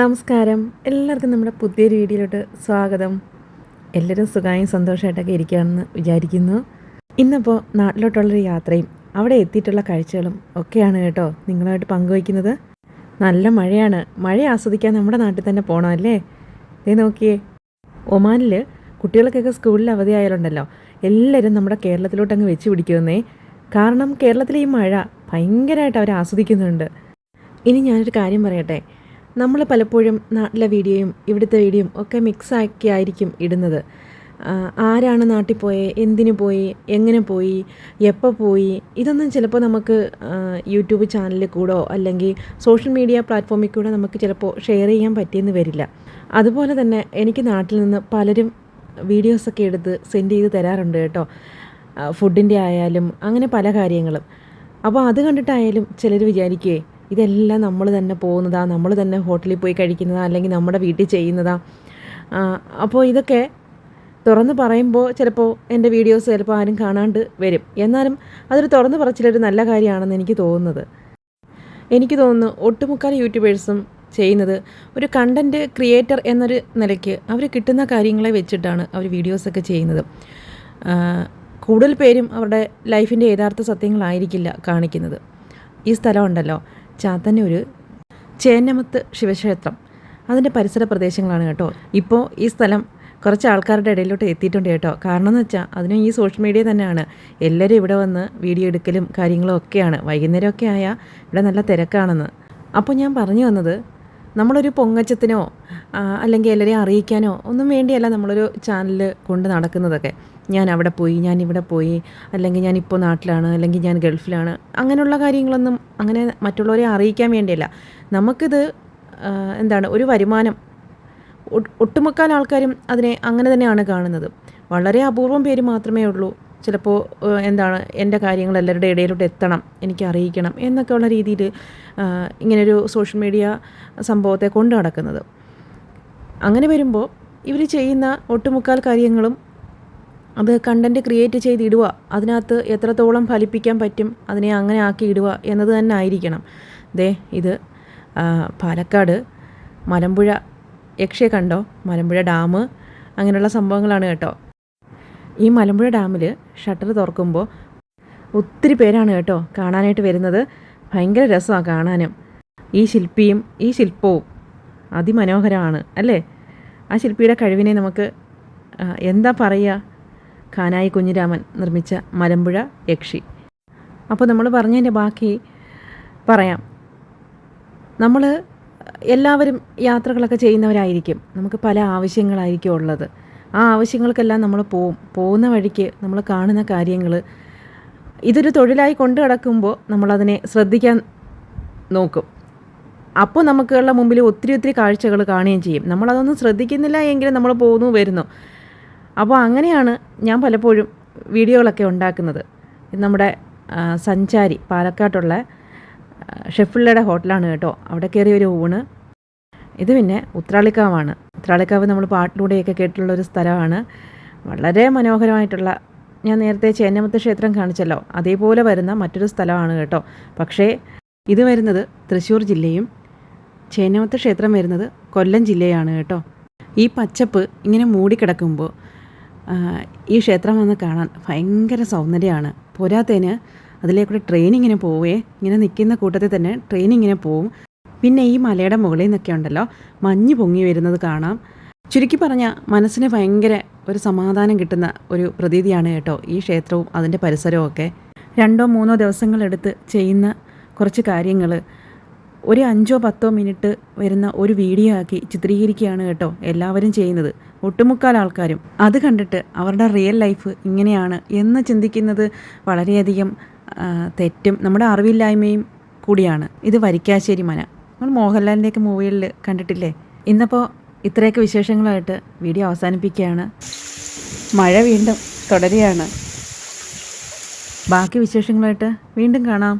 നമസ്കാരം. എല്ലാവർക്കും നമ്മുടെ പുതിയൊരു വീഡിയോയിലോട്ട് സ്വാഗതം. എല്ലാവരും സുഖമായും സന്തോഷമായിട്ടൊക്കെ ഇരിക്കുകയാണെന്ന് വിചാരിക്കുന്നു. ഇന്നിപ്പോൾ നാട്ടിലോട്ടുള്ളൊരു യാത്രയും അവിടെ എത്തിയിട്ടുള്ള കാഴ്ചകളും ഒക്കെയാണ് കേട്ടോ നിങ്ങളുമായിട്ട് പങ്കുവയ്ക്കുന്നത്. നല്ല മഴയാണ്. മഴ ആസ്വദിക്കാൻ നമ്മുടെ നാട്ടിൽ തന്നെ പോകണം അല്ലേ? ഇതേ നോക്കിയേ. ഒമാനിൽ കുട്ടികൾക്കൊക്കെ സ്കൂളിൽ അവധിയായാലുണ്ടല്ലോ എല്ലാവരും നമ്മുടെ കേരളത്തിലോട്ട് അങ്ങ് വെച്ച് പിടിക്കുന്നേ കാരണം കേരളത്തിലെ ഈ മഴ ഭയങ്കരമായിട്ട് അവർ ആസ്വദിക്കുന്നുണ്ട്. ഇനി ഞാനൊരു കാര്യം പറയട്ടെ. നമ്മൾ പലപ്പോഴും നാട്ടിലെ വീഡിയോയും ഇവിടുത്തെ വീഡിയോയും ഒക്കെ മിക്സ് ആക്കി ആയിരിക്കും ഇടുന്നത്. ആരാണ് നാട്ടിൽ പോയെ എന്തിനു പോയി എങ്ങനെ പോയി എപ്പോൾ പോയി ഇതൊന്നും ചിലപ്പോൾ നമുക്ക് യൂട്യൂബ് ചാനലിൽ കൂടോ അല്ലെങ്കിൽ സോഷ്യൽ മീഡിയ പ്ലാറ്റ്ഫോമിൽ കൂടെ നമുക്ക് ചിലപ്പോൾ ഷെയർ ചെയ്യാൻ പറ്റിയെന്ന് വരില്ല. അതുപോലെ തന്നെ എനിക്ക് നാട്ടിൽ നിന്ന് പലരും വീഡിയോസൊക്കെ എടുത്ത് സെൻഡ് ചെയ്ത് തരാറുണ്ട് കേട്ടോ. ഫുഡിന്റെ ആയാലും അങ്ങനെ പല കാര്യങ്ങളും. അപ്പോൾ അത് കണ്ടിട്ടായാലും ചിലർ വിചാരിക്കുകയെ ഇതെല്ലാം നമ്മൾ തന്നെ പോകുന്നതാ നമ്മൾ തന്നെ ഹോട്ടലിൽ പോയി കഴിക്കുന്നതാ അല്ലെങ്കിൽ നമ്മുടെ വീട്ടിൽ ചെയ്യുന്നതാ. അപ്പോൾ ഇതൊക്കെ തുറന്ന് പറയുമ്പോൾ ചിലപ്പോൾ എന്റെ വീഡിയോസ് ചിലപ്പോൾ ആരും കാണാണ്ട് വരും. എന്നാലും അതൊരു തുറന്ന് പറച്ചിലൊരു നല്ല കാര്യമാണെന്ന് എനിക്ക് തോന്നുന്നത്. എനിക്ക് തോന്നുന്നു ഒട്ടുമുക്കാൽ യൂട്യൂബേഴ്സും ചെയ്യുന്നത് ഒരു കണ്ടന്റ് ക്രിയേറ്റർ എന്നൊരു നിലയ്ക്ക് അവർ കിട്ടുന്ന കാര്യങ്ങളെ വെച്ചിട്ടാണ് അവർ വീഡിയോസൊക്കെ ചെയ്യുന്നത്. കൂടുതൽ പേരും അവരുടെ ലൈഫിന്റെ യഥാർത്ഥ സത്യങ്ങളായിരിക്കില്ല കാണിക്കുന്നത്. ഈ സ്ഥലമുണ്ടല്ലോ ചാത്തന്നൂർ ചേന്നമത്ത് ശിവക്ഷേത്രം. അതിന്റെ പരിസര പ്രദേശങ്ങളാണ് കേട്ടോ. ഇപ്പോൾ ഈ സ്ഥലം കുറച്ച് ആൾക്കാരുടെ ഇടയിലോട്ട് എത്തിയിട്ടുണ്ട് കേട്ടോ. കാരണം എന്ന് വെച്ചാൽ അതിനും ഈ സോഷ്യൽ മീഡിയ തന്നെയാണ്. എല്ലാവരും ഇവിടെ വന്ന് വീഡിയോ എടുക്കലും കാര്യങ്ങളും ഒക്കെയാണ്. വൈകുന്നേരമൊക്കെ ആയാൽ ഇവിടെ നല്ല തിരക്കാണെന്ന്. അപ്പോൾ ഞാൻ പറഞ്ഞു വന്നത് നമ്മളൊരു പൊങ്ങച്ചത്തിനോ അല്ലെങ്കിൽ എല്ലാവരെയും അറിയിക്കാനോ ഒന്നും വേണ്ടിയല്ല നമ്മളൊരു ചാനൽ കൊണ്ട് നടക്കുന്നതൊക്കെ. ഞാൻ അവിടെ പോയി ഞാൻ ഇവിടെ പോയി അല്ലെങ്കിൽ ഞാൻ ഇപ്പോൾ നാട്ടിലാണ് അല്ലെങ്കിൽ ഞാൻ ഗൾഫിലാണ്. അങ്ങനെയുള്ള കാര്യങ്ങളൊന്നും അങ്ങനെ മറ്റുള്ളവരെ അറിയിക്കാൻ വേണ്ടിയല്ല. നമുക്കിത് എന്താണ് ഒരു വരുമാനം. ഒട്ട് ഒട്ടുമുക്കാൽ ആൾക്കാരും അതിനെ അങ്ങനെ തന്നെയാണ് കാണുന്നത്. വളരെ അപൂർവം പേര് മാത്രമേ ഉള്ളൂ. ചിലപ്പോൾ എന്താണ് എന്റെ കാര്യങ്ങൾ എല്ലാവരുടെ ഇടയിലോട്ട് എത്തണം എനിക്ക് അറിയിക്കണം എന്നൊക്കെ ഉള്ള രീതിയിൽ ഇങ്ങനൊരു സോഷ്യൽ മീഡിയ സംഭവത്തെ കൊണ്ടു നടക്കുന്നത്. അങ്ങനെ വരുമ്പോൾ ഇവർ ചെയ്യുന്ന ഒട്ടുമുക്കാൽ കാര്യങ്ങളും അത് കണ്ടന്റ് ക്രിയേറ്റ് ചെയ്തിടുക അതിനകത്ത് എത്രത്തോളം ഫലിപ്പിക്കാൻ പറ്റും അതിനെ അങ്ങനെ ആക്കി ഇടുക എന്നത് തന്നെ ആയിരിക്കണം. ദേ ഇത് പാലക്കാട് മലമ്പുഴ യക്ഷയെ കണ്ടോ? മലമ്പുഴ ഡാം അങ്ങനെയുള്ള സംഭവങ്ങളാണ് കേട്ടോ. ഈ മലമ്പുഴ ഡാമിൽ ഷട്ടർ തുറക്കുമ്പോൾ ഒത്തിരി പേരാണ് കേട്ടോ കാണാനായിട്ട് വരുന്നത്. ഭയങ്കര രസമാണ് കാണാനും. ഈ ശില്പിയും ഈ ശില്പവും അതിമനോഹരമാണ് അല്ലേ? ആ ശില്പിയുടെ കഴിവിനെ നമുക്ക് എന്താ പറയുക? കാനായി കുഞ്ഞിരാമൻ നിർമ്മിച്ച മലമ്പുഴ യക്ഷി. അപ്പോൾ നമ്മൾ പറഞ്ഞതിന്റെ ബാക്കി പറയാം. നമ്മൾ എല്ലാവരും യാത്രകളൊക്കെ ചെയ്യുന്നവരായിരിക്കും. നമുക്ക് പല ആവശ്യങ്ങളായിരിക്കും ഉള്ളത്. ആ ആവശ്യങ്ങൾക്കെല്ലാം നമ്മൾ പോവും. പോകുന്ന വഴിക്ക് നമ്മൾ കാണുന്ന കാര്യങ്ങൾ. ഇതൊരു തൊഴിലായി കൊണ്ടു കിടക്കുമ്പോൾ നമ്മളതിനെ ശ്രദ്ധിക്കാൻ നോക്കും. അപ്പോൾ നമുക്കുള്ള മുമ്പിൽ ഒത്തിരി ഒത്തിരി കാഴ്ചകൾ കാണുകയും ചെയ്യും. നമ്മളതൊന്നും ശ്രദ്ധിക്കുന്നില്ല എങ്കിലും നമ്മൾ പോകുന്നു വരുന്നു. അപ്പോൾ അങ്ങനെയാണ് ഞാൻ പലപ്പോഴും വീഡിയോകളൊക്കെ ഉണ്ടാക്കുന്നത്. നമ്മുടെ സഞ്ചാരി പാലക്കാട്ടുള്ള ഷെഫിള്ളയുടെ ഹോട്ടലാണ് കേട്ടോ. അവിടെ കയറിയ ഒരു ഊണ്. ഇത് പിന്നെ ഉത്രാളിക്കാവാണ്. ഉത്രാളിക്കാവ് നമ്മൾ പാട്ടിലൂടെയൊക്കെ കേട്ടിട്ടുള്ള ഒരു സ്ഥലമാണ്. വളരെ മനോഹരമായിട്ടുള്ള ഞാൻ നേരത്തെ ചേന്നമത്ത് ക്ഷേത്രം കാണിച്ചല്ലോ. അതേപോലെ വരുന്ന മറ്റൊരു സ്ഥലമാണ് കേട്ടോ. പക്ഷേ ഇത് വരുന്നത് തൃശ്ശൂർ ജില്ലയും ചേന്നമത്ത് ക്ഷേത്രം വരുന്നത് കൊല്ലം ജില്ലയാണ് കേട്ടോ. ഈ പച്ചപ്പ് ഇങ്ങനെ മൂടിക്കിടക്കുമ്പോൾ ഈ ക്ഷേത്രം വന്ന് കാണാൻ ഭയങ്കര സൗന്ദര്യമാണ്. പോരാത്തതിന് അതിലേക്കൂടെ ട്രെയിൻ ഇങ്ങനെ പോവേ. ഇങ്ങനെ നിൽക്കുന്ന കൂട്ടത്തിൽ തന്നെ ട്രെയിൻ ഇങ്ങനെ പോവും. പിന്നെ ഈ മലയുടെ മുകളിൽ നിന്നൊക്കെ ഉണ്ടല്ലോ മഞ്ഞ് പൊങ്ങി വരുന്നത് കാണാം. ചുരുക്കി പറഞ്ഞാൽ മനസ്സിന് ഭയങ്കര ഒരു സമാധാനം കിട്ടുന്ന ഒരു പ്രതീതിയാണ് കേട്ടോ ഈ ക്ഷേത്രവും അതിന്റെ പരിസരവും ഒക്കെ. രണ്ടോ മൂന്നോ ദിവസങ്ങളെടുത്ത് ചെയ്യുന്ന കുറച്ച് കാര്യങ്ങൾ. ഒരു അഞ്ചോ പത്തോ മിനിറ്റ് വരുന്ന ഒരു വീഡിയോ ആക്കി ചിത്രീകരിക്കുകയാണ് കേട്ടോ എല്ലാവരും ചെയ്യുന്നത് ഒട്ടുമുക്കാൽ ആൾക്കാരും. അത് കണ്ടിട്ട് അവരുടെ റിയൽ ലൈഫ് ഇങ്ങനെയാണ് എന്ന് ചിന്തിക്കുന്നത് വളരെയധികം തെറ്റും നമ്മുടെ അറിവില്ലായ്മയും കൂടിയാണ്. ഇത് വരിക്കാശ്ശേരി മന. നമ്മൾ മോഹൻലാലിന്റെയൊക്കെ മൂവികളിൽ കണ്ടിട്ടില്ലേ? ഇന്നിപ്പോൾ ഇത്രയൊക്കെ വിശേഷങ്ങളായിട്ട് വീഡിയോ അവസാനിപ്പിക്കുകയാണ്. മഴ വീണ്ടും തുടരുകയാണ്. ബാക്കി വിശേഷങ്ങളായിട്ട് വീണ്ടും കാണാം.